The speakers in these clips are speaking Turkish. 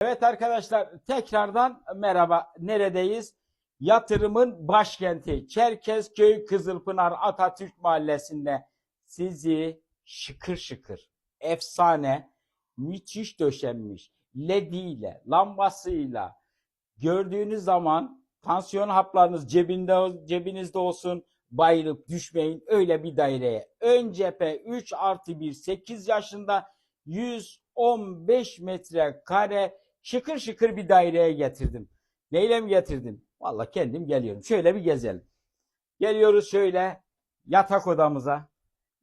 Evet arkadaşlar tekrardan merhaba. Neredeyiz? Yatırımın başkenti Çerkezköy Kızılpınar Atatürk Mahallesi'nde sizi şıkır şıkır, efsane, müthiş döşenmiş, lediyle, lambasıyla gördüğünüz zaman tansiyon haplarınız cebinde cebinizde olsun bayılıp düşmeyin öyle bir daireye. Ön cephe 3 artı 1 8 yaşında 115 metrekare şıkır şıkır bir daireye getirdim. Neyle mi getirdim? Vallahi kendim geliyorum. Şöyle bir gezelim. Geliyoruz şöyle yatak odamıza.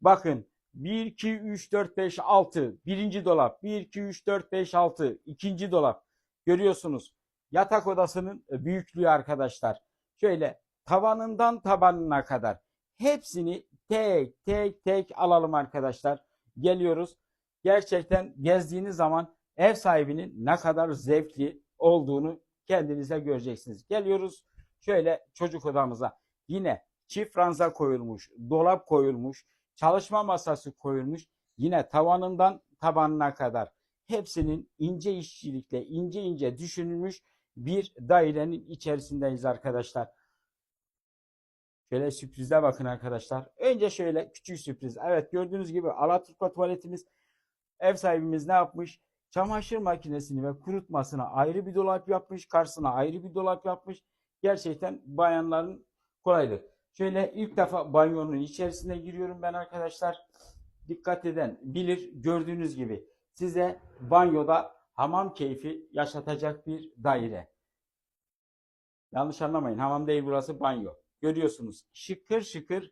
Bakın 1, 2, 3, 4, 5, 6. Birinci dolap. 1, 2, 3, 4, 5, 6. İkinci dolap. Görüyorsunuz. Yatak odasının büyüklüğü arkadaşlar. Şöyle tavanından tabanına kadar. Hepsini tek tek tek alalım arkadaşlar. Geliyoruz. Gerçekten gezdiğiniz zaman ev sahibinin ne kadar zevkli olduğunu kendinize göreceksiniz. Geliyoruz şöyle çocuk odamıza. Yine çift ranza koyulmuş, dolap koyulmuş, çalışma masası koyulmuş. Yine tavanından tabanına kadar hepsinin ince işçilikle ince ince düşünülmüş bir dairenin içerisindeyiz arkadaşlar. Şöyle sürprize bakın arkadaşlar. Önce şöyle küçük sürpriz. Evet gördüğünüz gibi Alaturka tuvaletimiz ev sahibimiz ne yapmış? Çamaşır makinesini ve kurutmasına ayrı bir dolap yapmış. Karşısına ayrı bir dolap yapmış. Gerçekten bayanların kolaylığı. Şöyle ilk defa banyonun içerisine giriyorum ben arkadaşlar. Dikkat eden bilir gördüğünüz gibi size banyoda hamam keyfi yaşatacak bir daire. Yanlış anlamayın hamam değil burası banyo. Görüyorsunuz şıkır şıkır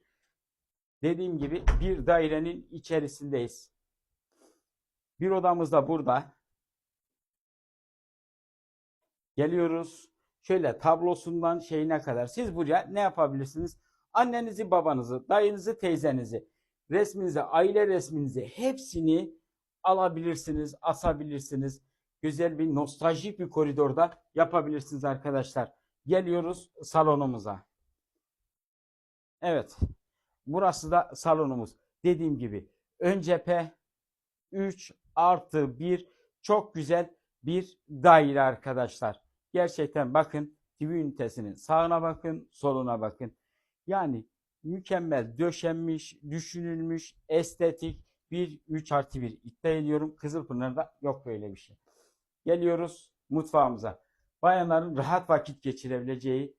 dediğim gibi bir dairenin içerisindeyiz. Bir odamız da burada. Geliyoruz. Şöyle tablosundan şeyine kadar. Siz buraya ne yapabilirsiniz? Annenizi, babanızı, dayınızı, teyzenizi, resminizi, aile resminizi hepsini alabilirsiniz, asabilirsiniz. Güzel bir nostaljik bir koridorda yapabilirsiniz arkadaşlar. Geliyoruz salonumuza. Evet. Burası da salonumuz. Dediğim gibi ön cephe 3 artı 1 çok güzel bir daire arkadaşlar. Gerçekten bakın TV ünitesinin sağına bakın, soluna bakın. Yani mükemmel döşenmiş, düşünülmüş, estetik bir 3 artı 1 iddia ediyorum. Kızılpınar'da yok böyle bir şey. Geliyoruz mutfağımıza. Bayanların rahat vakit geçirebileceği,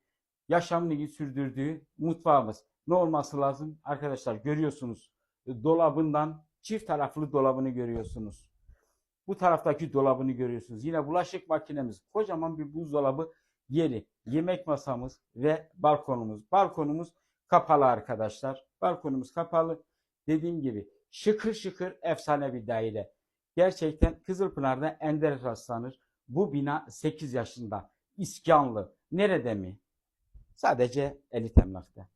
yaşamını sürdürdüğü mutfağımız. Ne olması lazım? Arkadaşlar görüyorsunuz dolabından çift taraflı dolabını görüyorsunuz. Bu taraftaki dolabını görüyorsunuz. Yine bulaşık makinemiz, kocaman bir buzdolabı yeri, yemek masamız ve balkonumuz. Balkonumuz kapalı arkadaşlar. Balkonumuz kapalı. Dediğim gibi şıkır şıkır efsane bir daire. Gerçekten Kızılpınar'da ender rastlanır. Bu bina 8 yaşında. İskanlı. Nerede mi? Sadece elit emlakta.